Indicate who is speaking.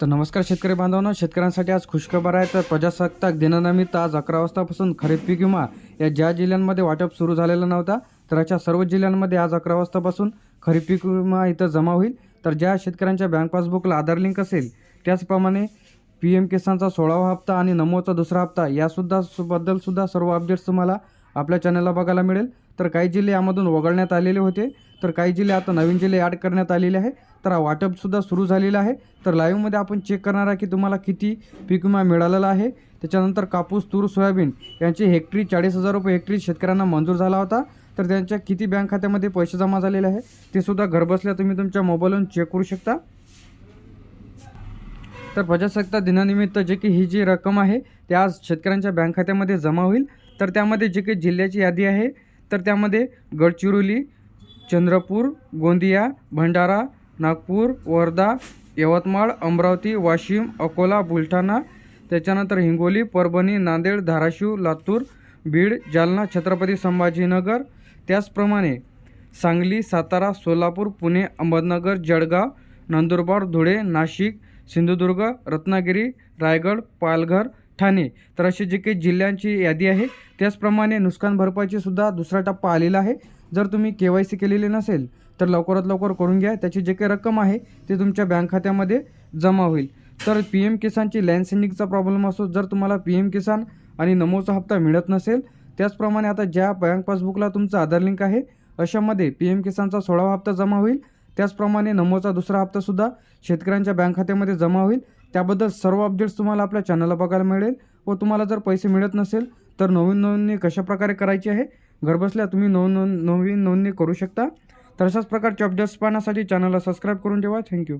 Speaker 1: तर नमस्कार शेतकरी बांधवांनो शेतकऱ्यांसाठी आज खुशखबर आहे. तर प्रजासत्ताक दिनानिमित्त आज अकरा वाजतापासून खरीप पीक विमा या ज्या जिल्ह्यांमध्ये वाटप सुरू झालेला नव्हता तर अशा सर्व जिल्ह्यांमध्ये आज अकरा वाजतापासून खरीप पीक विमा इथं जमा होईल. तर ज्या शेतकऱ्यांच्या बँक पासबुकला आधार लिंक असेल त्याचप्रमाणे पी एम किसानचा सोळावा हप्ता आणि नमोचा दुसरा हप्ता यासुद्धा बद्दलसुद्धा सर्व अपडेट्स तुम्हाला आपल्या चॅनलला बघायला मिळेल. तर काही जिल्हे यामधून वगळण्यात आलेले होते. तर काही जिल्हे आता नवीन जिल्हे ॲड करण्यात आलेले आहे. तर हा वाटपसुद्धा सुरू झालेला आहे. तर लाईव्हमध्ये आपण चेक करणार आहे की तुम्हाला किती पीक विमा मिळालेला आहे. त्याच्यानंतर कापूस तूर सोयाबीन यांची हेक्टरी चाळीस हजार रुपये हेक्टरी शेतकऱ्यांना मंजूर झाला होता. तर त्यांच्या किती बँक खात्यामध्ये पैसे जमा झालेले आहे? ते सुद्धा घरबसल्या तुम्ही तुमच्या मोबाईलवरून चेक करू शकता. तर प्रजासत्ताक दिनानिमित्त जे की ही जी रक्कम आहे ते आज शेतकऱ्यांच्या बँक खात्यामध्ये जमा होईल. तर त्यामध्ये जे काही जिल्ह्याची यादी आहे तर त्यामध्ये गडचिरोली चंद्रपूर गोंदिया भंडारा नागपूर वर्धा यवतमाळ अमरावती वाशिम अकोला बुलढाणा त्याच्यानंतर हिंगोली परभणी नांदेड धाराशिव लातूर बीड जालना छत्रपती संभाजीनगर. त्याचप्रमाणे सांगली सातारा सोलापूर पुणे अहमदनगर जळगाव नंदुरबार धुळे नाशिक सिंधुदुर्ग रत्नागिरी रायगड पालघर ठाणे. तर अशी जी काही जिल्ह्यांची यादी आहे त्याचप्रमाणे नुकसान भरपाईची सुद्धा दुसरा टप्पा आलेला आहे. जर तुम्ही के वाय सी केलेली नसेल तर लवकरात लवकर करून घ्या. त्याची जे काही रक्कम आहे ते तुमच्या बँक खात्यामध्ये जमा होईल. तर पी एम किसानची लँड सेंडिंगचा प्रॉब्लेम असो जर तुम्हाला पी एम किसान आणि नमोचा हप्ता मिळत नसेल त्याचप्रमाणे आता ज्या बँक पासबुकला तुमचं आधार लिंक आहे अशामध्ये पी एम किसानचा सोळावा हप्ता जमा होईल. त्याचप्रमाणे नमोचा दुसरा हप्तासुद्धा शेतकऱ्यांच्या बँक खात्यामध्ये जमा होईल. त्याबद्दल सर्व अपडेट्स तुम्हाला आपल्या चॅनलला बघायला मिळेल व तुम्हाला जर पैसे मिळत नसेल तर नवीन नोंदणी कशाप्रकारे करायची आहे घरबसल्या तुम्ही नव नोंद नवीन नोंदणी करू शकता. तर अशाच प्रकारचे अपडेट्स पाहण्यासाठी चॅनलला सबस्क्राईब करून ठेवा. थँक्यू